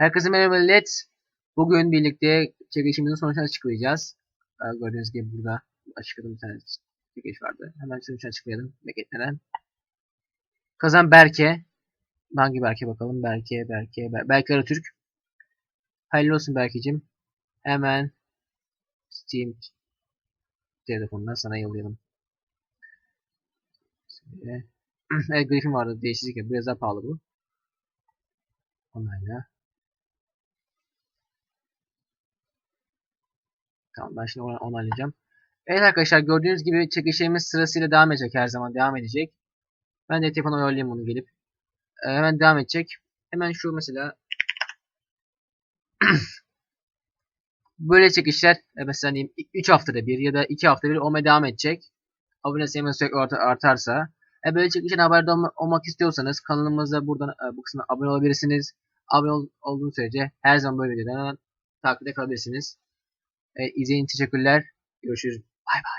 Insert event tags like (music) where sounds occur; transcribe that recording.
Herkese merhaba millet. Bugün birlikte çekişimizin sonuçlarını açıklayacağız. Ee, Gördüğünüz gibi burada açıkladığım bir tane çekiş vardı. Hemen sonuçlarını açıklayalım. Bekletilen. Kazan Berke. Hangi Berke bakalım? Berke, Berke, Ber Berke Aratürk. Hayırlı olsun Berke'cim. Hemen Steam telefonundan sana yollayalım. (clears throat) Evet Griffin vardı. Değişiklik. Biraz daha pahalı bu. Onayla. Tamam ben şimdi onu onaylayacağım. Evet arkadaşlar gördüğünüz gibi çekişlerimiz sırasıyla devam edecek her zaman devam edecek. Ben de telefona ayarlayayım bunu gelip. Ee, hemen devam edecek. Hemen şu mesela (clears throat) böyle çekişler e, mesela diyeyim 3 haftada bir ya da 2 haftada bir olmaya devam edecek. Abone sayımız sürekli art- artarsa. E, böyle çekişten haberdar olma- olmak istiyorsanız kanalımıza buradan e, bu kısmına abone olabilirsiniz. Abone ol, olduğunuz sürece her zaman böyle videolardan takipte kalabilirsiniz. E, için teşekkürler. Görüşürüz. Bay bay.